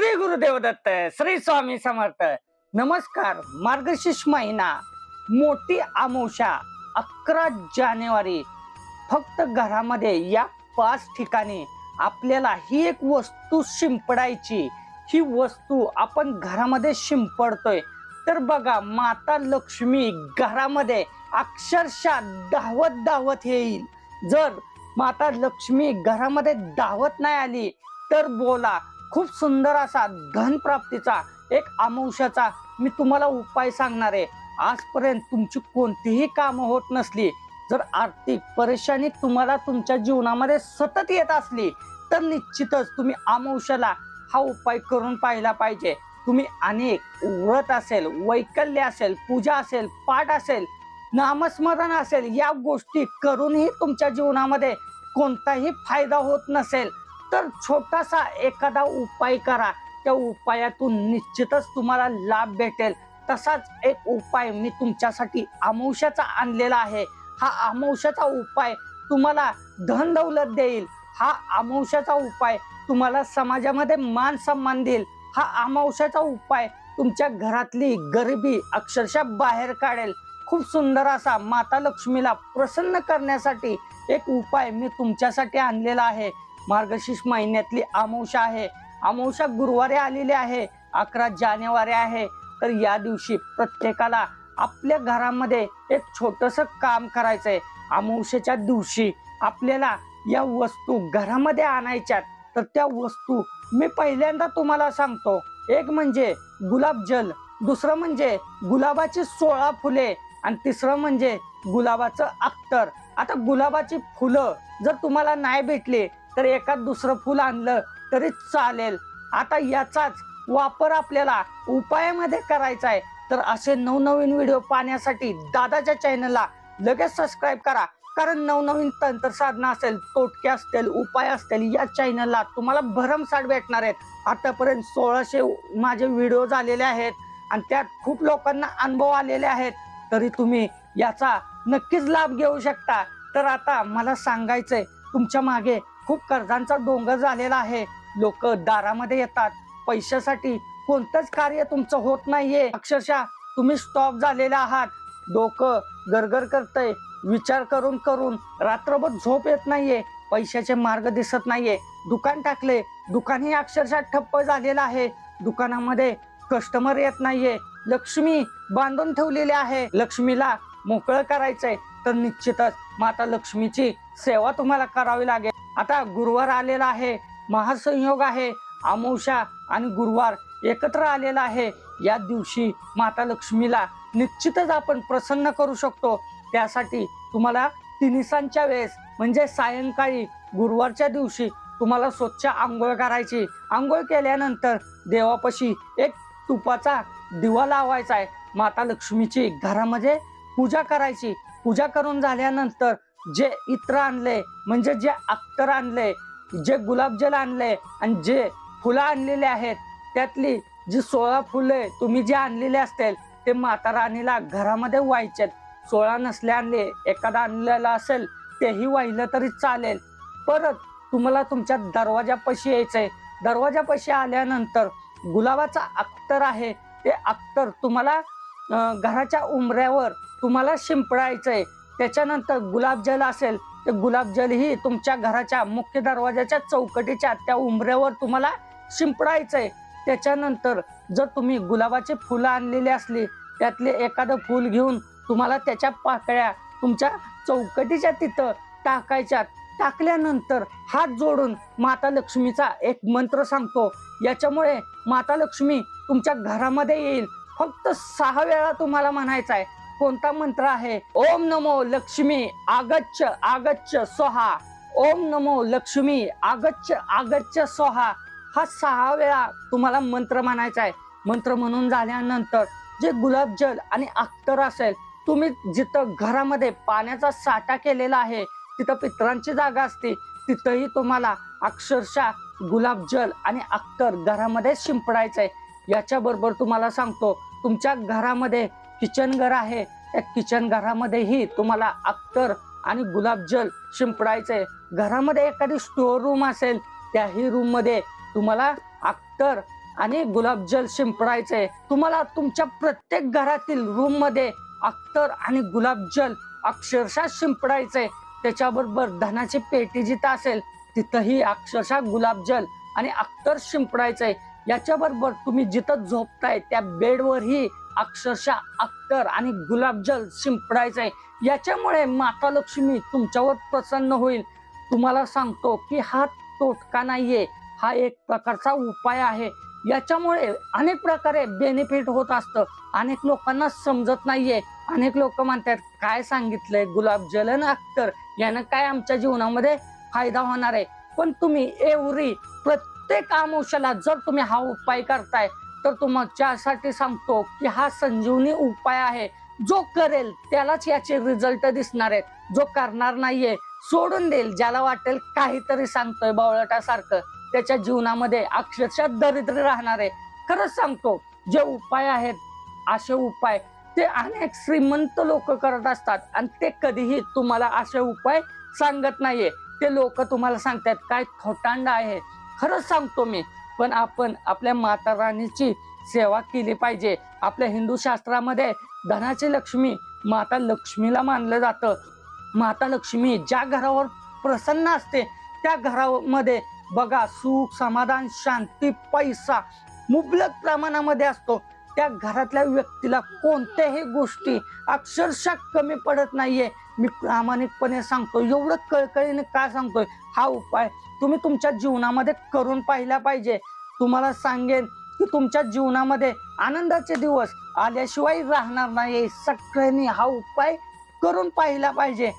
श्री गुरुदेव दत्त श्री स्वामी समर्थ. नमस्कार मार्गशीर्ष महिना मोठी आमोशा अकरा जानेवारी. फक्त घरामध्ये या पाच ठिकाणी आपल्याला ही एक वस्तू शिंपडायची. ही वस्तू आपण घरामध्ये शिंपडतोय. तर बघा माता लक्ष्मी घरामध्ये अक्षरशः धावत धावत येईल. जर माता लक्ष्मी घरामध्ये धावत नाही आली तर बोला खूप सुंदर असा धन प्राप्तीचा एक अमावश्याचा मी तुम्हाला उपाय सांगणार आहे. आजपर्यंत तुमची कोणतीही कामं होत नसली जर आर्थिक परेशानी तुम्हाला तुमच्या जीवनामध्ये सतत येत असली तर निश्चितच तुम्ही अमावश्याला हा उपाय करून पाहिला पाहिजे. तुम्ही अनेक व्रत असेल वैकल्य असेल पूजा असेल पाठ असेल नामस्मरण असेल या गोष्टी करूनही तुमच्या जीवनामध्ये कोणताही फायदा होत नसेल. तर छोटासा एखादा उपाय करा. त्या उपायातून निश्चितच तुम्हाला लाभ भेटेल. तसाच एक उपाय मी तुमच्यासाठी अमावश्याचा आणलेला आहे. हा अमावश्याचा उपाय तुम्हाला धन दौलत देईल. हा अमावश्याचा उपाय तुम्हाला समाजामध्ये मान सन्मान देईल. हा अमावश्याचा उपाय तुमच्या घरातली गरिबी अक्षरशः बाहेर काढेल. खूप सुंदर असा माता लक्ष्मीला प्रसन्न करण्यासाठी एक उपाय मी तुमच्यासाठी आणलेला आहे. मार्गशीर्ष महिन्यातली अमावशा आहे. अमावशा गुरुवारी आलेली आहे. अकरा जानेवारी आहे. तर या दिवशी प्रत्येकाला आपल्या घरामध्ये एक छोटस काम करायचंय. अमावशेच्या दिवशी आपल्याला या वस्तू घरामध्ये आणायच्यात. तर त्या वस्तू मी पहिल्यांदा तुम्हाला सांगतो. एक म्हणजे गुलाबजल दुसरं म्हणजे गुलाबाची सोळा फुले आणि तिसरं म्हणजे गुलाबाचं अख्तर. आता गुलाबाची फुलं जर तुम्हाला नाही भेटली तर एखाद दुसरं फुल आणलं तरी चालेल. आता याचाच वापर आपल्याला उपायामध्ये करायचा आहे. तर असे नवनवीन व्हिडिओ पाहण्यासाठी दादाच्या चॅनलला लगेच सबस्क्राईब करा. कारण नवनवीन तंत्रसाधनं असेल तोटके असतील उपाय असतील या चॅनलला तुम्हाला भरमसाठ भेटणार आहेत. आतापर्यंत सोळाशे माझे व्हिडिओ झालेले आहेत आणि त्यात खूप लोकांना अनुभव आलेले आहेत. तरी तुम्ही याचा नक्कीच लाभ घेऊ शकता. तर आता मला सांगायचंय तुमच्या मागे खूप कर्जांचा डोंगर झालेला आहे. लोक दारामध्ये येतात. पैशासाठी कोणतंच कार्य तुमचं होत नाहीये. अक्षरशः तुम्ही स्टॉप झालेले आहात. डोकं गरगर करतय. विचार करून करून रात्रभर झोप येत नाहीये. पैशाचे मार्ग दिसत नाहीये. दुकान टाकले. दुकानही अक्षरशः ठप्प झालेलं आहे. दुकानामध्ये कस्टमर येत नाहीये. लक्ष्मी बांधून ठेवलेली आहे. लक्ष्मीला मोकळं करायचंय. तर निश्चितच माता लक्ष्मीची सेवा तुम्हाला करावी लागेल. आता गुरुवार आलेला आहे महासंयोग आहे अमावस्या आणि गुरुवार एकत्र आलेला आहे. या दिवशी माता लक्ष्मीला निश्चितच आपण प्रसन्न करू शकतो. त्यासाठी तुम्हाला तिनिसांच्या वेळेस म्हणजे सायंकाळी गुरुवारच्या दिवशी तुम्हाला स्वच्छ आंघोळ करायची. आंघोळ केल्यानंतर देवापाशी एक तुपाचा दिवा लावायचा आहे. माता लक्ष्मीची घरामध्ये पूजा करायची. पूजा करून झाल्यानंतर जे इत्र आणले म्हणजे जे अख्तर आणले जे गुलाबजल आणले आणि जे फुलं आणलेले आहेत त्यातली जी सोळा फुले तुम्ही जे आणलेले असतील ते माता राणीला घरामध्ये व्हायचे सोळा नसले आणले एखादा आणलेला असेल तेही वाहिलं तरी चालेल. परत तुम्हाला तुमच्या दरवाजापाशी यायचंय. दरवाजापाशी आल्यानंतर गुलाबाचा अख्तर आहे ते अख्तर तुम्हाला घराच्या उंबऱ्यावर तुम्हाला शिंपडायचंय. त्याच्यानंतर गुलाबजल असेल तर गुलाबजलही तुमच्या घराच्या मुख्य दरवाजाच्या चौकटीच्या त्या उंबऱ्यावर तुम्हाला शिंपडायचं आहे त्याच्यानंतर जर तुम्ही गुलाबाची फुलं आणलेली असली त्यातले एखादं फुल घेऊन तुम्हाला त्याच्या पाकळ्या तुमच्या चौकटीच्या तिथं टाकायच्या टाकल्यानंतर हात जोडून माता लक्ष्मीचा एक मंत्र सांगतो. याच्यामुळे माता लक्ष्मी तुमच्या घरामध्ये येईल. फक्त सहा वेळा तुम्हाला म्हणायचं आहे कोणता मंत्र आहे? ओम नमो लक्ष्मी आगच्छ आगच्छ सोहा. ओम नमो लक्ष्मी आगच्छ आगच्छ सोहा. हा सहा वेळा तुम्हाला मंत्र म्हणायचा आहे. मंत्र म्हणून झाल्यानंतर जे गुलाबजल आणि अख्तर असेल तुम्ही जिथं घरामध्ये पाण्याचा साठा केलेला आहे तिथं पित्रांची जागा असते तिथंही तुम्हाला अक्षरशः गुलाबजल आणि अख्तर घरामध्ये शिंपडायचं आहे याच्याबरोबर तुम्हाला सांगतो तुमच्या घरामध्ये किचन घर आहे. त्या किचन घरामध्येही तुम्हाला अख्तर आणि गुलाबजल शिंपडायचंय घरामध्ये एखादी स्टोअर रूम असेल त्याही रूममध्ये तुम्हाला अख्तर आणि गुलाबजल शिंपडायचे. तुम्हाला तुमच्या प्रत्येक घरातील रूममध्ये अख्तर आणि गुलाबजल अक्षरशः शिंपडायचे. त्याच्याबरोबर धनाची पेटी जिथं असेल तिथंही अक्षरशः गुलाबजल आणि अख्तर शिंपडायचंय याच्याबरोबर तुम्ही जिथं झोपताय त्या बेडवरही अक्षरशः अख्तर आणि गुलाबजल आहे याच्यामुळे माता लक्ष्मी तुमच्यावर प्रसन्न होईल. तुम्हाला सांगतो की हा तोटका नाहीये. हा एक प्रकारचा उपाय आहे. याच्यामुळे अनेक प्रकारे बेनिफिट होत असतं. अनेक लोकांना समजत नाहीये. अनेक लोक म्हणतात काय सांगितलंय गुलाबजल आणि अख्तर? यानं काय आमच्या जीवनामध्ये फायदा होणार आहे? पण तुम्ही एवढी प्रत्येक आमुषाला जर तुम्ही हा उपाय करताय तर तुमच्यासाठी सांगतो की हा संजीवनी उपाय आहे. जो करेल त्यालाच याचे रिझल्ट दिसणार आहेत. जो करणार नाहीये सोडून देईल. ज्याला वाटेल काहीतरी सांगतोय बावळटासारखं. त्याच्या जीवनामध्ये अक्षरशः दरिद्र राहणार आहे. खरंच सांगतो जे उपाय आहेत असे उपाय ते अनेक श्रीमंत लोक करत असतात. आणि ते कधीही तुम्हाला असे उपाय सांगत नाहीये. ते लोक तुम्हाला सांगतात काय खोटांड आहे. खरंच सांगतो मी. पण आपण आपल्या माता राणीची सेवा केली पाहिजे. आपल्या हिंदू शास्त्रामध्ये धनाची लक्ष्मी माता लक्ष्मीला मानलं जातं. माता लक्ष्मी ज्या घरावर प्रसन्न असते त्या घरामध्ये बघा सुख समाधान शांती पैसा मुबलक प्रमाणामध्ये असतो. त्या घरातल्या व्यक्तीला कोणत्याही गोष्टी अक्षरशः कमी पडत नाहीये. मी प्रामाणिकपणे सांगतो एवढं कळकळीने का सांगतोय? हा उपाय तुम्ही तुमच्या जीवनामध्ये करून पाहिला पाहिजे. तुम्हाला सांगेन की तुमच्या जीवनामध्ये आनंदाचे दिवस आल्याशिवाय राहणार नाही सगळ्यांनी हा उपाय करून पाहिला पाहिजे.